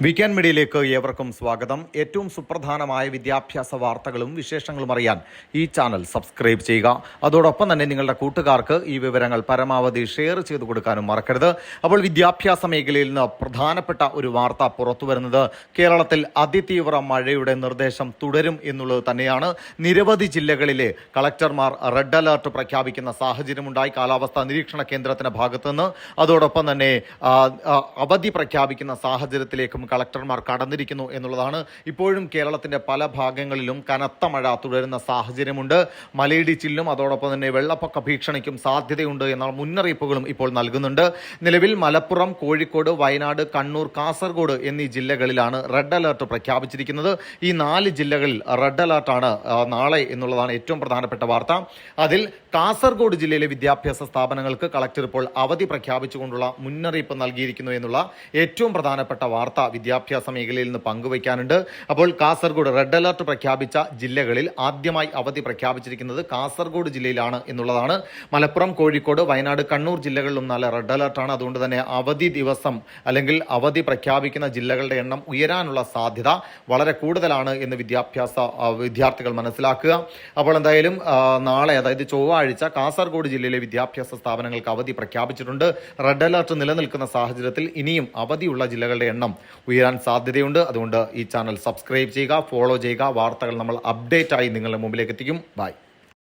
Weekend മീഡിയയിലേക്ക് ഏവർക്കും സ്വാഗതം. ഏറ്റവും സുപ്രധാനമായ വിദ്യാഭ്യാസ വാർത്തകളും വിശേഷങ്ങളും അറിയാൻ ഈ ചാനൽ സബ്സ്ക്രൈബ് ചെയ്യുക. അതോടൊപ്പം തന്നെ നിങ്ങളുടെ കൂട്ടുകാർക്ക് ഈ വിവരങ്ങൾ പരമാവധി ഷെയർ ചെയ്തു കൊടുക്കാനും മറക്കരുത്. അപ്പോൾ വിദ്യാഭ്യാസ മേഖലയിൽ നിന്ന് പ്രധാനപ്പെട്ട ഒരു വാർത്ത പുറത്തു വരുന്നത് കേരളത്തിൽ അതിതീവ്ര മഴയുടെ നിർദ്ദേശം തുടരും എന്നുള്ളത് തന്നെയാണ്. നിരവധി ജില്ലകളിലെ കളക്ടർമാർ റെഡ് അലർട്ട് പ്രഖ്യാപിക്കുന്ന സാഹചര്യമുണ്ടായി. കാലാവസ്ഥാ നിരീക്ഷണ കേന്ദ്രത്തിന്റെ ഭാഗത്തുനിന്ന്. അതോടൊപ്പം തന്നെ അവധി പ്രഖ്യാപിക്കുന്ന സാഹചര്യത്തിലേക്കും കളക്ടർമാർ കടന്നിരിക്കുന്നു എന്നുള്ളതാണ്. ഇപ്പോഴും കേരളത്തിന്റെ പല ഭാഗങ്ങളിലും കനത്ത മഴ തുടരുന്ന സാഹചര്യമുണ്ട്. മലയിടിച്ചിലിനും അതോടൊപ്പം തന്നെ വെള്ളപ്പൊക്ക ഭീഷണിക്കും സാധ്യതയുണ്ട് എന്ന മുന്നറിയിപ്പുകളും ഇപ്പോൾ നൽകുന്നുണ്ട്. നിലവിൽ മലപ്പുറം കോഴിക്കോട് വയനാട് കണ്ണൂർ കാസർഗോഡ് എന്നീ ജില്ലകളിലാണ് റെഡ് അലർട്ട് പ്രഖ്യാപിച്ചിരിക്കുന്നത്. ഈ നാല് ജില്ലകളിൽ റെഡ് അലർട്ടാണ് നാളെ എന്നുള്ളതാണ് ഏറ്റവും പ്രധാനപ്പെട്ട വാർത്ത. അതിൽ കാസർഗോഡ് ജില്ലയിലെ വിദ്യാഭ്യാസ സ്ഥാപനങ്ങൾക്ക് കളക്ടർ ഇപ്പോൾ അവധി പ്രഖ്യാപിച്ചുകൊണ്ടുള്ള മുന്നറിയിപ്പ് നൽകിയിരിക്കുന്നു എന്നുള്ള ഏറ്റവും പ്രധാനപ്പെട്ട വാർത്ത വിദ്യാഭ്യാസ മേഖലയിൽ നിന്ന് പങ്കുവയ്ക്കാനുണ്ട്. അപ്പോൾ കാസർഗോഡ് റെഡ് അലർട്ട് പ്രഖ്യാപിച്ച ജില്ലകളിൽ ആദ്യമായി അവധി പ്രഖ്യാപിച്ചിരിക്കുന്നത് കാസർഗോഡ് ജില്ലയിലാണ് എന്നുള്ളതാണ്. മലപ്പുറം കോഴിക്കോട് വയനാട് കണ്ണൂർ ജില്ലകളിലും നല്ല റെഡ് അലർട്ടാണ്. അതുകൊണ്ട് തന്നെ അവധി ദിവസം അല്ലെങ്കിൽ അവധി പ്രഖ്യാപിക്കുന്ന ജില്ലകളുടെ എണ്ണം ഉയരാനുള്ള സാധ്യത വളരെ കൂടുതലാണ് എന്ന് വിദ്യാഭ്യാസ വിദ്യാർത്ഥികൾ മനസ്സിലാക്കുക. അപ്പോൾ എന്തായാലും നാളെ അതായത് ചൊവ്വാഴ്ച കാസർഗോഡ് ജില്ലയിലെ വിദ്യാഭ്യാസ സ്ഥാപനങ്ങൾക്ക് അവധി പ്രഖ്യാപിച്ചിട്ടുണ്ട്. റെഡ് അലർട്ട് നിലനിൽക്കുന്ന സാഹചര്യത്തിൽ ഇനിയും അവധിയുള്ള ജില്ലകളുടെ എണ്ണം ഉയരാൻ സാധ്യതയുണ്ട്. അതുകൊണ്ട് ഈ ചാനൽ സബ്സ്ക്രൈബ് ചെയ്യുക ഫോളോ ചെയ്യുക. വാർത്തകൾ നമ്മൾ അപ്ഡേറ്റ് ആയി നിങ്ങളുടെ മുമ്പിലേക്ക് എത്തിക്കും. ബൈ.